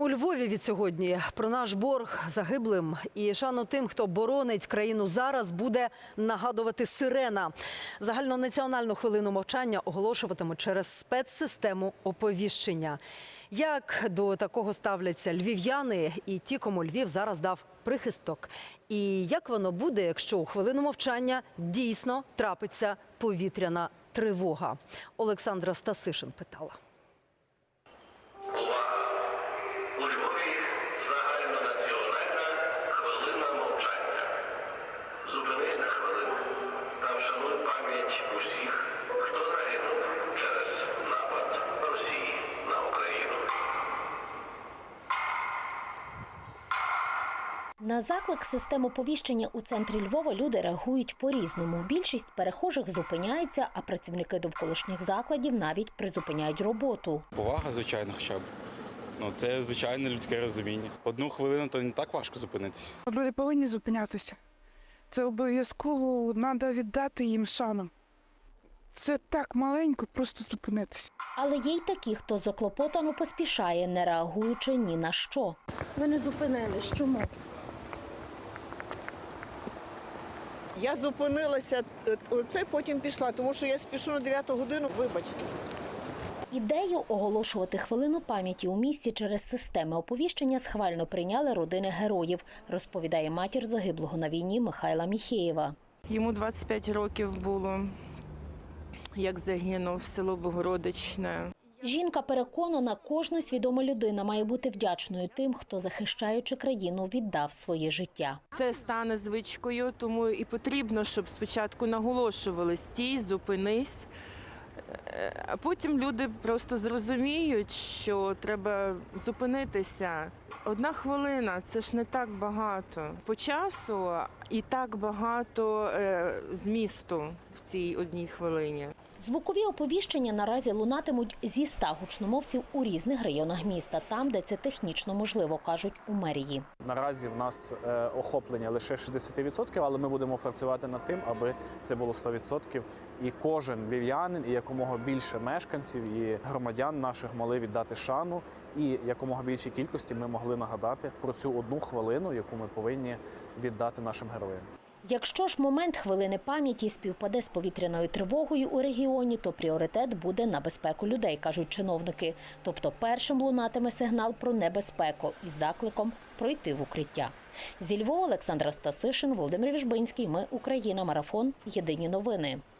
У Львові від сьогодні про наш борг загиблим і шану тим, хто боронить країну зараз, буде нагадувати сирена. Загальнонаціональну хвилину мовчання оголошуватимуть через спецсистему оповіщення. Як до такого ставляться львів'яни і ті, кому Львів зараз дав прихисток? І як воно буде, якщо у хвилину мовчання дійсно трапиться повітряна тривога? Олександра Стасишин питала. У Львові загальнонаціональна хвилина мовчання. Зупинись на хвилину та вшануй пам'ять усіх, хто загинув через напад Росії на Україну. На заклик систем оповіщення у центрі Львова люди реагують по-різному. Більшість перехожих зупиняється, а працівники довколишніх закладів навіть призупиняють роботу. Повага, звичайно, хоча б. Ну, це звичайне людське розуміння. Одну хвилину то не так важко зупинитися. Люди повинні зупинятися. Це обов'язково треба віддати їм шану. Це так маленько, просто зупинитися. Але є й такі, хто заклопотано поспішає, не реагуючи ні на що. Ви не зупинились. Чому? Я зупинилася, е, оце потім пішла, тому що я спішу на 9 годину, вибачте. Ідею оголошувати хвилину пам'яті у місті через системи оповіщення схвально прийняли родини героїв, розповідає матір загиблого на війні Михайла Міхеєва. Йому 25 років було, як загинув село Богородичне. Жінка переконана, кожна свідома людина має бути вдячною тим, хто, захищаючи країну, віддав своє життя. Це стане звичкою, тому і потрібно, щоб спочатку наголошували стій, зупинись. А потім люди просто зрозуміють, що треба зупинитися. Одна хвилина це ж не так багато по часу і так багато е, змісту в цій одній хвилині. Звукові оповіщення наразі лунатимуть зі ста гучномовців у різних районах міста, там, де це технічно можливо, кажуть у мерії. Наразі в нас е, охоплення лише 60%, але ми будемо працювати над тим, аби це було 100%. І кожен львів'янин, і якомога більше мешканців і громадян наших могли віддати шану, і якомога більшій кількості ми могли нагадати про цю одну хвилину, яку ми повинні віддати нашим героям. Якщо ж момент хвилини пам'яті співпаде з повітряною тривогою у регіоні, то пріоритет буде на безпеку людей, кажуть чиновники. Тобто першим лунатиме сигнал про небезпеку із закликом пройти в укриття. Зі Львова Олександра Стасишин, Володимир Віжбинський. Ми Україна. Марафон. Єдині новини.